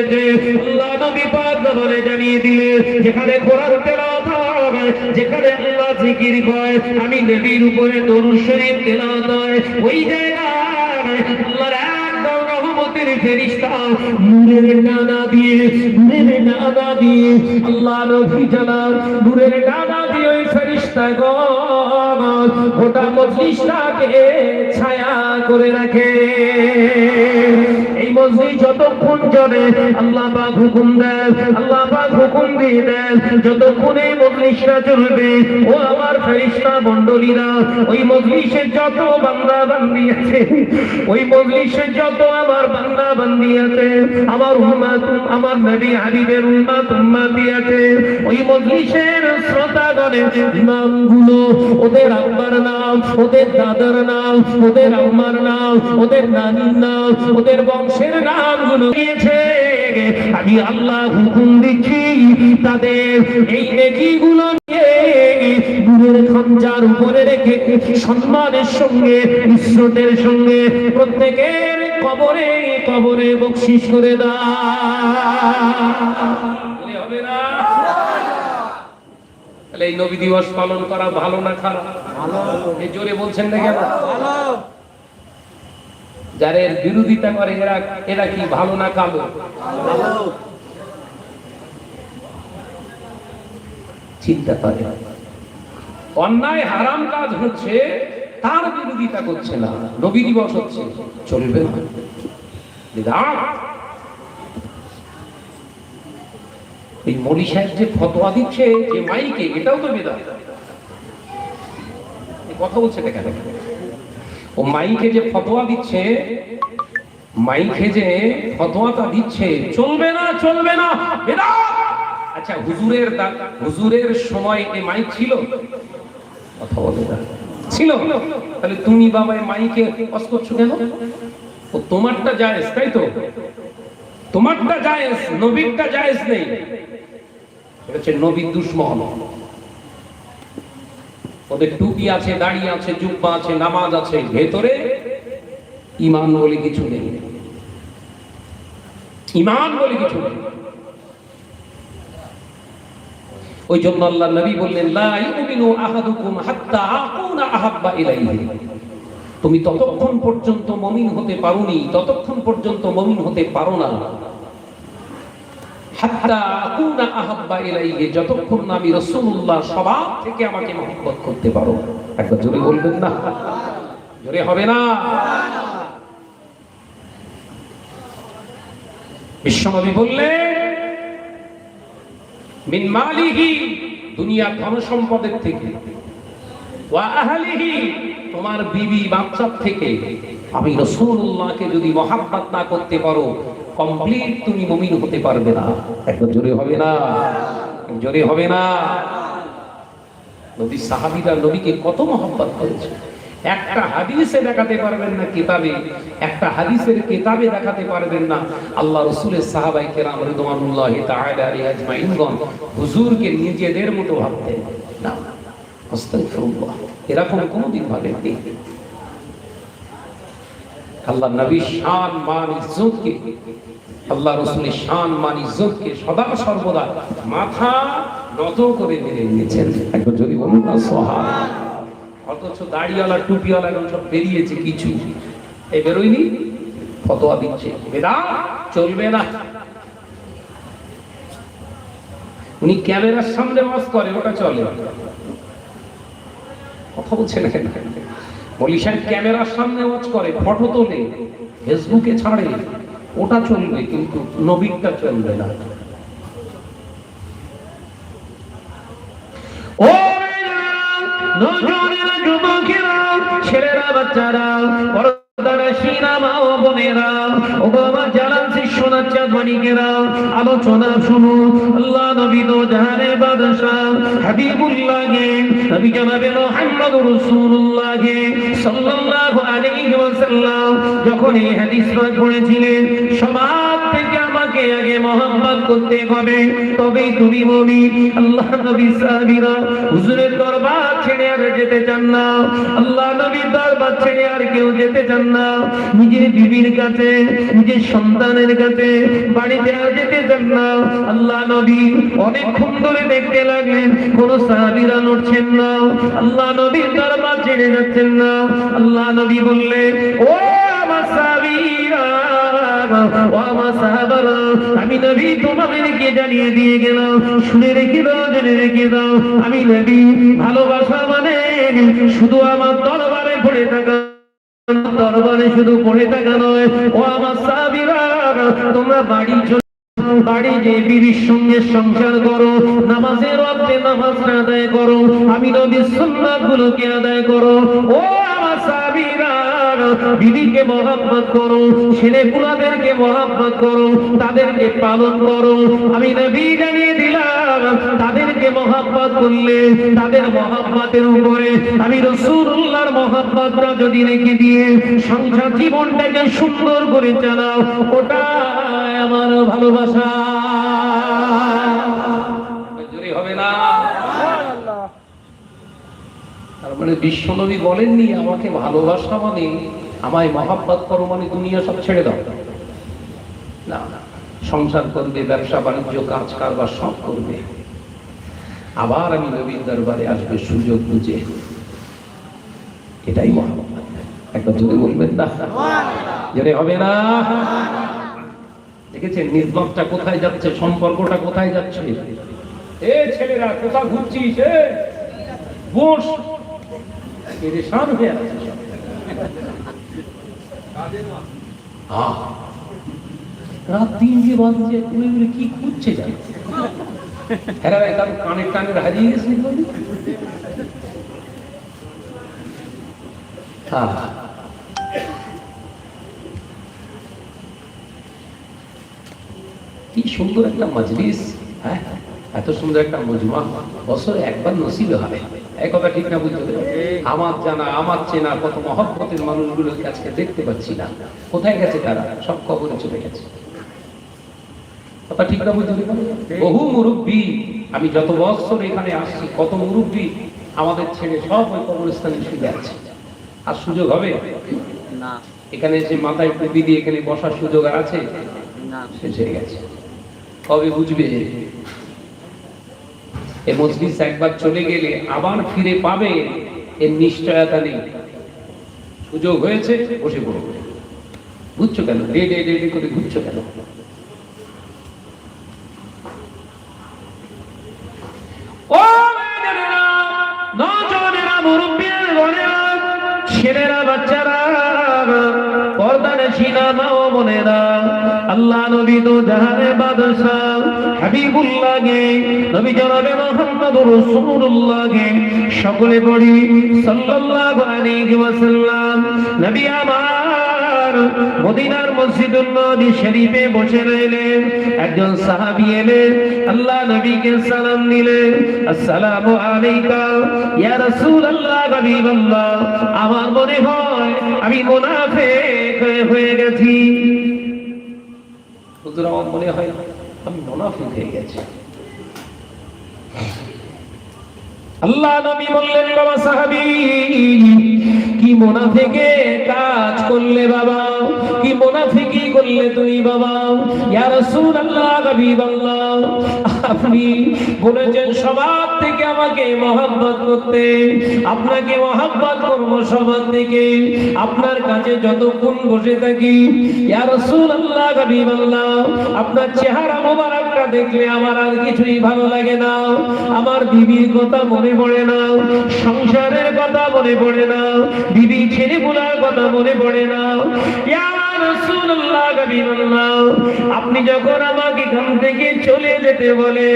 এসেছে আল্লাহ নবী পাক বলে জানিয়ে দিলে, যেখানে কোরআন তেলাওয়াত হয় যেখানে আল্লাহ জিকির হয় আমি নবীর উপরে দরুদ শরীফ তেলাওয়াত হয়। ওই জায়গায় আল্লাহর রহমতের ফেরিস্তা নূরের ডানা দিয়ে, নূরের ডানা দিয়ে, আল্লাহ নবী জানান নূরের ডানা দিয়ে ওই ফেরিস্তা গণ গোটা মজলিসটাকে ছায়া করে রাখে। এই মসজিদ যতক্ষণ চলে আল্লাহ পাক হুকুম দেন, আল্লাহ পাক হুকুম দিয়ে দেন, যতক্ষণ এই মজলিসটা চলবে ও আমার ফেরিস্তা মণ্ডলীরা, ওই মজলিসের যত বান্দা বান্দি আছে, ওই মজলিসের যত আমার বান্দা বান্দি আছে, আমার উম্মাত, আমার নবী হাবিবের উম্মাত, উম্মাতি আছে, ওই মজলিসের শ্রোতাগণের নামগুলো ওদের আব্বার নাম, ওদের দাদার নাম, ওদের আম্মার নাম, ওদের নানির নাম, ওদের বংশের নামগুলো দিয়েছে। আমি আল্লাহ হুকুম দিচ্ছি, তাদের এই নিয়ে গুরুর খঞ্জার উপরে রেখে সম্মানের সঙ্গে ইসরতের সঙ্গে প্রত্যেকের কবরে কবরে বকশিস করে দা হবে না। তাহলে এই নবী দিবস পালন করা ভালো না খারাপ? এই জোরে বলছেন না কেন? যারা এর বিরোধিতা করে, এরা এরা কি ভালো না কালো? চিন্তা করে অন্যায় হারাম কাজ হচ্ছে, তার বিরোধিতা করছে না। নবী দিবস হচ্ছে, চলবে না। এই মলি সাহেব যে ফতোয়া দিচ্ছে, যে মাইকে, এটাও তো কথা বলছে কেন? ও মাইকে যে ফতোয়া দিচ্ছে, মাইকে যে ফতোয়াটা দিচ্ছে, চলবে না চলবে না আচ্ছা হুজুরের হুজুরের সময় এই মাইক ছিল? কথা বলে না। ছিল। তাহলে তুমি বাবা মাইকে অস করছ কেন? ও তোমারটা জায়েজ, তাই তো? তোমারটা জায়েজ, নবীরটা জায়েজ নেই। হচ্ছে নবীর দুশ্মন। ওদের টুপি আছে আছে, জুব্বা আছে, নামাজ আছে, ভেতরে ইমান বলে কিছু নেই। ইমান বলে কিছু নেই। ওই জন্য আল্লাহ নবী বললেন, লা আহাদুকুম হাত্তা আকুনা আহাব্বা ইলাইহি। তুমি ততক্ষণ পর্যন্ত মমিন হতে পারোনি, ততক্ষণ পর্যন্ত মমিন হতে পারো না হাত্তা আকুনা আহাব্বা ইলাইহি যতক্ষণ না আমি রাসূলুল্লাহ সবার থেকে আমাকে মহব্বত করতে পারো। একবার জোরে বলবেন না? জোরে হবে না? বিশ্বনবী বললেন, মিন মালিহি দুনিয়া ধন সম্পদের থেকে তোমার বিবি বাচ্চার থেকে, আমি রাসূলুল্লাহকে যদি মহাব্বত না করতে পারো কমপ্লিট তুমি মুমিন হতে পারবে না। একবার জোরে হবে না। জোরে হবে না। নবী সাহাবীরা নবীকে কত মহব্বত করেছে। একটা হাদিসে দেখাতে পারবেন না কিতাবে, একটা হাদিসের কিতাবে দেখাতে পারবেন না। আল্লাহ রসুলের সাহাবাই কেরাম রিদওয়ানুল্লাহ তাআলা হুজুরকে নিজেদের মতো ভাবতেন না। আস্তাগফিরুল্লাহ। এরকম কোনোদিন ভাবেননি। আল্লাহ নবী শান মান ইজ্জতকে আল্লাহ রসুলের শান মান ইজ্জতকে সদা সর্বদা মাথা নত করে মেনে নিয়েছেন। একবার যদি বলুন না, সোহান। অথচ দাড়িওয়ালা, টুপিওয়ালা এখন সব বেরিয়েছে কিছু। এই বেরোয়নি? ফতোয়া দিচ্ছে। বেদা, চলবে না। উনি ক্যামেরার সামনে বাস করে, ওটা চলে। কথা বলছে না কেন? বলি ক্যামেরার সামনে ওয়াচ করে, ফটো তোলে, ফেসবুকে ছাড়ে, ওটা চলবে কিন্তু নবীরটা চলবে না। আলোচনা শুনো, আল্লাহ যখন এই হাদিস পড়েছিলেন, সমাজ থেকে আমাকে আগে মোহাম্মদ করতে হবে, তবেই তুমি মুমিন। আল্লাহ নবী সাহাবীরা, হুজুরের দরবার ছেড়ে আর যেতে চান না। আল্লাহ নবীর দরবার ছেড়ে আর কেউ যেতে চান না। নিজের বিবির কাছে, নিজের সন্তানের কাছে, বাড়িতে আর যেতে চান না। আল্লাহ নবী অনেকক্ষণ ধরে দেখতে লাগলেন, কোন সাহাবীরা নড়ছেন না। আল্লাহ নবীর দরবার ছেড়ে যাচ্ছেন না। আল্লাহ নবী বললেন ও আমি নবী তোমাদেরকে জানিয়ে দিয়ে গেলাম, শুনে রেখে দাও, জেনে রেখে দাও। আমি নবী, ভালোবাসা মানে শুধু আমার দরবারে পড়ে থাকা, দরবারে শুধু পড়ে থাকা নয়। ও আমার সাহাবীরা, তোমরা বাড়ি বাড়ি যে বিবির সঙ্গে সংসার করো, নামাজের অর্থে নামাজ আদায় করো, আমি নবীর সুন্নাত গুলোকে আদায় করো। ও বিবিকে মহাব্বত করো ছেলে পুলাদেরকে মহাব্বত করো, তাদেরকে পালন করো। আমি নবী জানিয়ে দিলাম, তাদেরকে মহাব্বত করলে তাদের মহাব্বতের উপরে আমি রসুল্লাহর মহাব্বতটা যদি রেখে দিয়ে সংসার জীবনটাকে সুন্দর করে চালাও ওটা আমার ভালোবাসা। মানে বিশ্বনবী বলেননি, আমাকে ভালোবাসা মানে আমায় মহাব্বত করো মানে দুনিয়া সব ছেড়ে দাও। না সংসার করবে, ব্যবসা, বাণিজ্য কাজ কারবার সব করবে। আবার আমি নবীর দরবারে আসবে সুযোগ বুঝে। এটাই মহাব্বত। একটা জোরে বলবেন না? হবে না? দেখেছেন নিজবতটা কোথায় যাচ্ছে, সম্পর্কটা কোথায় যাচ্ছে? এ ছেলেরা কোথা ঘুরছিস বস। হয়ে আছে রাত তুমি কি খুঁজছে জানো হ্যাঁ রে, তার কানের টানের হারিয়ে গেছে কি সুন্দর একটা মজলিস হ্যাঁ এত সুন্দর একটা মজমা বছরে একবার নসিবে হবে এক কথা ঠিক না বুঝতে? আমার জানা আমার চেনা কত মহব্বতের মানুষগুলোকে আজকে দেখতে পাচ্ছি না। কোথায় গেছে তারা? সব কবরে চলে গেছে। কথা ঠিক না বুঝতে বহু মুরব্বী আমি যত বছর এখানে আসছি কত মুরব্বী আমাদের ছেড়ে সব ওই কবরস্থানে শুয়ে আছে আর সুযোগ হবে? না। এখানে এসে মাথায় টুপি দিয়ে এখানে বসার সুযোগ আর আছে? শেষ হয়ে গেছে। কবে বুঝবে? এ মজলিস একবার চলে গেলে আবার ফিরে পাবে? এর নিশ্চয়তা নেই। সুযোগ হয়েছে, বসে পড়বে বুঝছ কেন? ডে ডে করে ঘুরছো কেন? ছেলেরা, বাচ্চারা পর্দানে সিনামা ও বোনেরা আল্লাহ নবী তো জাহানে বাদশাহ, হাবিবুল্লাহকে, নবী জনাবে সকলে পড়ি, সাল্লাল্লাহু আলাইহি ওয়াসাল্লাম। নবী আমার মদিনার মসজিদুল নবী শরীফে বসে রইলেন। একজন সাহাবী এলেন আল্লাহ নবীকে সালাম দিলেন আসসালামু আলাইকা ইয়া রাসূলুল্লাহ হাবিবাল্লাহ আমার মনে হয় আমি মুনাফিক হয়ে- গেছি। হুজুর আমার মনে হয় আমি মুনাফিক হয়ে গেছি। আল্লাহ নবী বললেন বাবা সাহাবী কি মুনাফিকে কাজ করলে বাবা? আপনার কাছে যতক্ষণ বসে থাকি আপনার চেহারা মোবারকটা দেখলে আমার আর কিছুই ভালো লাগে না, আমার বিবির কথা মনে পড়ে না, সংসারের কথা মনে পড়ে না, বিবি ছেলে কথা মনে পড়ে না আপনি যখন আমাকে এখান থেকে চলে যেতে বলে,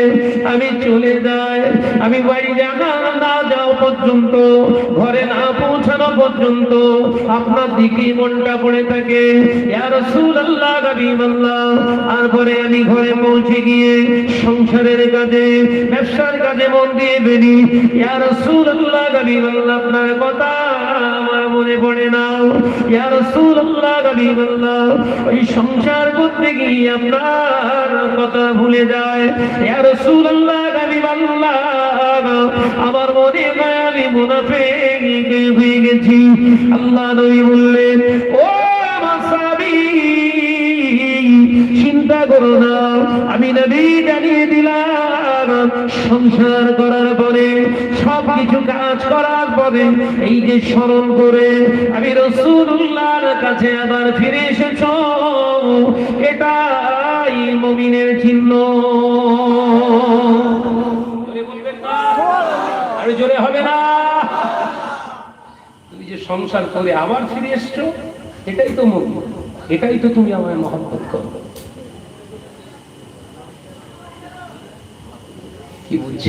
আমি চলে যাই, আমি বাড়ি জানা না যাও পর্যন্ত, ঘরে না পৌঁছানো পর্যন্ত, আপনার দিকে মনটা পড়ে থাকে, ইয়া রাসূলুল্লাহ হাবিবাল্লাহ আর পরে আমি ঘরে পৌঁছে গিয়ে সংসারের কাজে, ব্যবসার কাজে মন দিয়ে বেরি ইয়া হাবিবাল্লাহ আপনার কথা মনে পড়ে না। ওই সংসার করতে গিয়ে আপনার কথা ভুলে যায়। আমার মনে আমি মুনাফিক হয়ে গেছি। আল্লাহ নবী বললেন, ও চিন্তা করো না, আমি নবী জানিয়ে দিলাম সংসার করার পরে সব কিছু কাজ করার পরে এই যে স্মরণ করে আমি রসুল্লাহর কাছে আবার ফিরে এসেছ, এটাই মমিনের চিহ্ন। জোরে হবে না। সংসার করে আবার ফিরে এসছো, এটাই তো মুখ এটাই তো তুমি আমায় মহব্বত করো কি বলছে